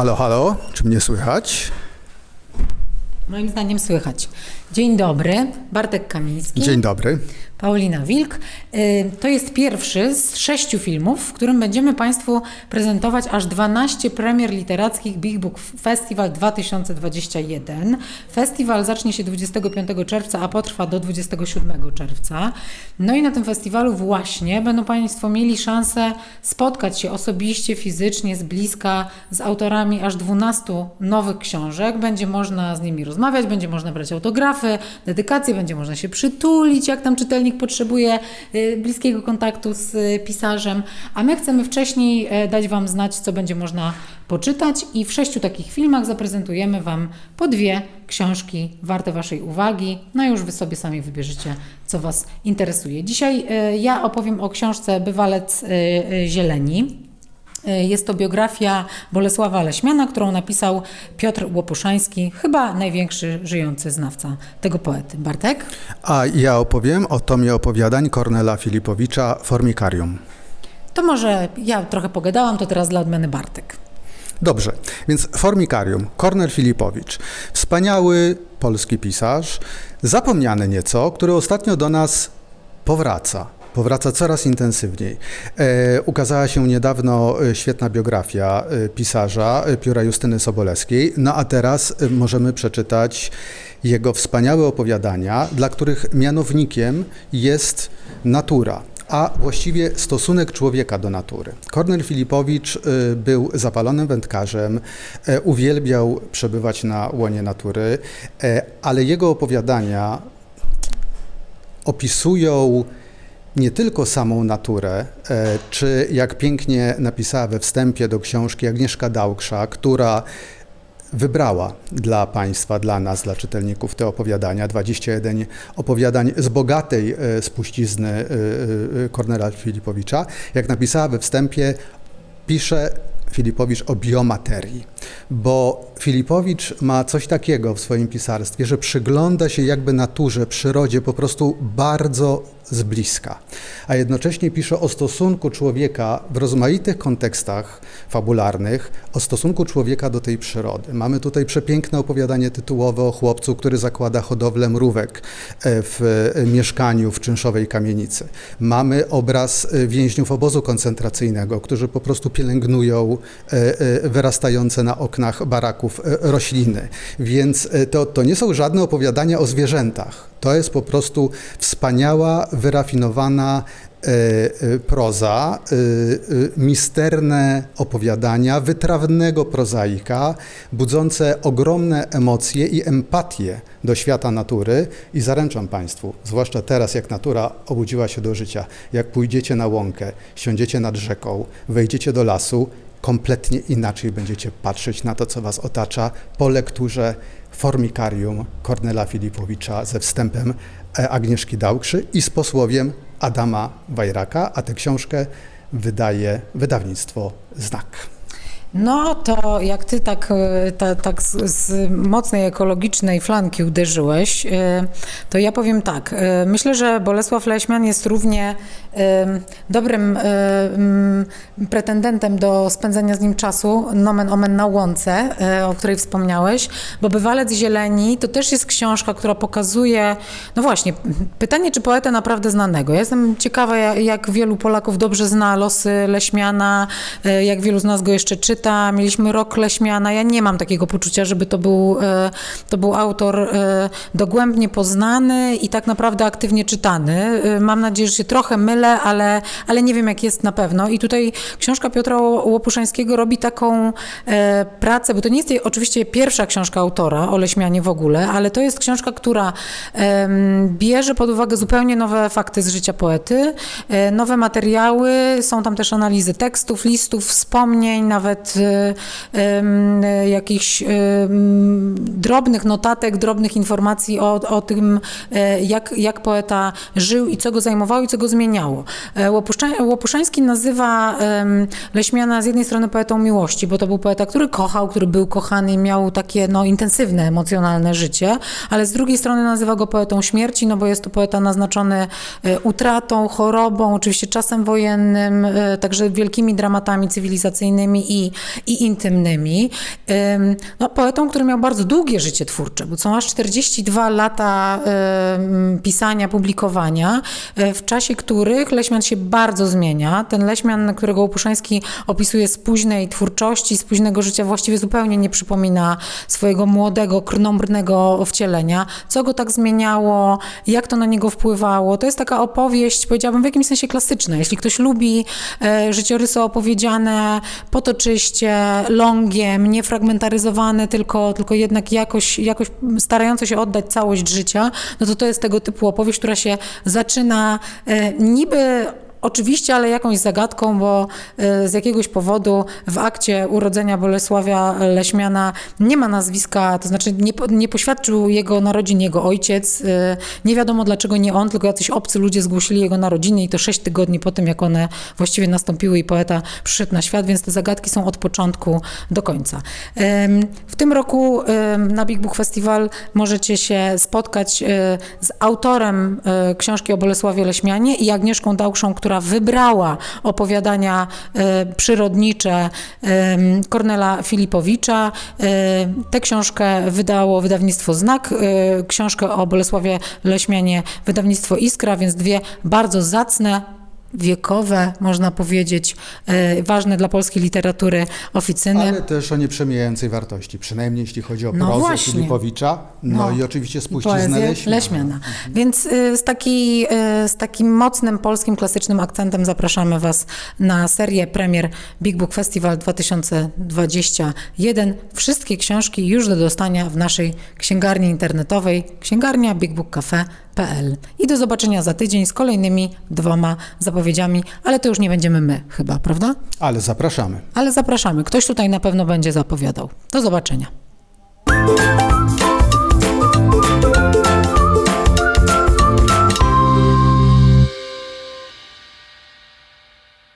Halo, halo, czy mnie słychać? Moim zdaniem słychać. Dzień dobry, Bartek Kamiński. Dzień dobry. Paulina Wilk. Y, To jest pierwszy z sześciu filmów, w którym będziemy Państwu prezentować aż 12 premier literackich Big Book Festival 2021. Festiwal zacznie się 25 czerwca, a potrwa do 27 czerwca. No i na tym festiwalu właśnie będą Państwo mieli szansę spotkać się osobiście, fizycznie, z bliska z autorami aż 12 nowych książek. Będzie można z nimi rozmawiać, będzie można brać autografy, dedykacje, będzie można się przytulić, jak tam czytelnik potrzebuje y, bliskiego kontaktu z y, pisarzem. A my chcemy wcześniej e, dać Wam znać, co będzie można poczytać i w sześciu takich filmach zaprezentujemy Wam po dwie książki warte Waszej uwagi. No już Wy sobie sami wybierzecie, co Was interesuje. Dzisiaj e, ja opowiem o książce Bywalec e, Zieleni. E, Jest to biografia Bolesława Leśmiana, którą napisał Piotr Łopuszański, chyba największy żyjący znawca tego poety. Bartek? A ja opowiem o tomie opowiadań Kornela Filipowicza Formikarium. To może ja trochę pogadałam, to teraz dla odmiany Bartek. Dobrze, więc Formikarium, Kornel Filipowicz, wspaniały polski pisarz, zapomniany nieco, który ostatnio do nas powraca. Powraca coraz intensywniej. E, ukazała się niedawno e, świetna biografia e, pisarza pióra Justyny Sobolewskiej, no a teraz możemy przeczytać jego wspaniałe opowiadania, dla których mianownikiem jest natura a właściwie stosunek człowieka do natury. Kornel Filipowicz był zapalonym wędkarzem, uwielbiał przebywać na łonie natury, ale jego opowiadania opisują nie tylko samą naturę, e, czy jak pięknie napisała we wstępie do książki Agnieszka Dałksza, która wybrała dla Państwa, dla nas, dla czytelników te opowiadania, 21 opowiadań z bogatej e, spuścizny e, Kornela Filipowicza. Jak napisała we wstępie, pisze Filipowicz o biomaterii, bo Filipowicz ma coś takiego w swoim pisarstwie, że przygląda się jakby naturze, przyrodzie po prostu bardzo z bliska, a jednocześnie pisze o stosunku człowieka w rozmaitych kontekstach fabularnych, o stosunku człowieka do tej przyrody. Mamy tutaj przepiękne opowiadanie tytułowe o chłopcu, który zakłada hodowlę mrówek e, w e, mieszkaniu w czynszowej kamienicy. Mamy obraz e, więźniów obozu koncentracyjnego, którzy po prostu pielęgnują wyrastające na oknach baraków e, rośliny. Więc e, to, to nie są żadne opowiadania o zwierzętach. To jest po prostu wspaniała, wyrafinowana e, proza, misterne opowiadania wytrawnego prozaika, budzące ogromne emocje i empatię do świata natury i zaręczam Państwu, zwłaszcza teraz, jak natura obudziła się do życia, jak pójdziecie na łąkę, siądziecie nad rzeką, wejdziecie do lasu, kompletnie inaczej będziecie patrzeć na to, co Was otacza po lekturze Formikarium Kornela Filipowicza ze wstępem e, Agnieszki Dałkrzy i z posłowiem Adama Wajraka, a tę książkę wydaje wydawnictwo Znak. No to jak ty tak, e, ta, tak z, z mocnej ekologicznej flanki uderzyłeś, e, to ja powiem tak. e, Myślę, że Bolesław Leśmian jest równie dobrym mm, pretendentem do spędzenia z nim czasu, nomen omen na łące, o której wspomniałeś, bo Bywalec Zieleni to też jest książka, która pokazuje, no właśnie, pytanie, czy poetę naprawdę znanego. Ja jestem ciekawa, ja- jak wielu Polaków dobrze zna losy Leśmiana, jak wielu z nas go jeszcze czyta. Mieliśmy rok Leśmiana. Ja nie mam takiego poczucia, żeby to był, e, to był autor e, dogłębnie poznany i tak naprawdę aktywnie czytany. E, Mam nadzieję, że się trochę mylę, ale, ale nie wiem, jak jest na pewno. I tutaj książka Piotra Łopuszańskiego robi taką pracę, bo to nie jest jej oczywiście pierwsza książka autora o Leśmianie w ogóle, ale to jest książka, która bierze pod uwagę zupełnie nowe fakty z życia poety, nowe materiały, są tam też analizy tekstów, listów, wspomnień, nawet e, jakichś drobnych notatek, drobnych informacji o, o tym, e, jak, jak poeta żył i co go zajmowało i co go zmieniało. E, Łopuszański nazywa Leśmiana z jednej strony poetą miłości, bo to był poeta, który kochał, który był kochany i miał takie no, intensywne, emocjonalne życie, ale z drugiej strony nazywa go poetą śmierci, no bo jest to poeta naznaczony e, utratą, chorobą, oczywiście czasem wojennym, także wielkimi dramatami cywilizacyjnymi i i intymnymi. Ym, No, poetą, który miał bardzo długie życie twórcze, bo są aż 42 lata pisania, publikowania, y, w czasie których Leśmian się bardzo zmienia. Ten Leśmian, którego Opuszański opisuje z późnej twórczości, z późnego życia, właściwie zupełnie nie przypomina swojego młodego, krnąbrnego wcielenia. Co go tak zmieniało, jak to na niego wpływało. To jest taka opowieść, powiedziałabym, w jakimś sensie klasyczna. Jeśli ktoś lubi e, życiorysy opowiedziane potoczyście, longiem, nie fragmentaryzowane, tylko, tylko jednak jakoś, jakoś starające się oddać całość życia, no to to jest tego typu opowieść, która się zaczyna e, niby Oczywiście, ale jakąś zagadką, bo e, z jakiegoś powodu w akcie urodzenia Bolesławia Leśmiana nie ma nazwiska, to znaczy nie, nie poświadczył jego narodzin jego ojciec. e, Nie wiadomo dlaczego nie on, tylko jacyś obcy ludzie zgłosili jego narodziny i to sześć tygodni po tym, jak one właściwie nastąpiły i poeta przyszedł na świat, więc te zagadki są od początku do końca. W tym roku na Big Book Festival możecie się spotkać e, z autorem książki o Bolesławie Leśmianie i Agnieszką Dałkszą, która wybrała opowiadania e, przyrodnicze em, Kornela Filipowicza. E, Tę książkę wydało wydawnictwo Znak, e, książkę o Bolesławie Leśmianie wydawnictwo Iskra, więc dwie bardzo zacne wiekowe, można powiedzieć, e, ważne dla polskiej literatury oficyny. Ale też o nieprzemijającej wartości, przynajmniej jeśli chodzi o No prozę właśnie. Filipowicza, no, No. i oczywiście spuściznę Leśmiana. Leśmiana. Więc y, z, taki, y, z takim mocnym polskim klasycznym akcentem zapraszamy Was na serię premier Big Book Festival 2021. Wszystkie książki już do dostania w naszej księgarni internetowej księgarnia bigbookcafe.pl. I do zobaczenia za tydzień z kolejnymi dwoma zapowiedziami, ale to już nie będziemy my chyba, prawda? Ale zapraszamy. Ale zapraszamy. Ktoś tutaj na pewno będzie zapowiadał. Do zobaczenia.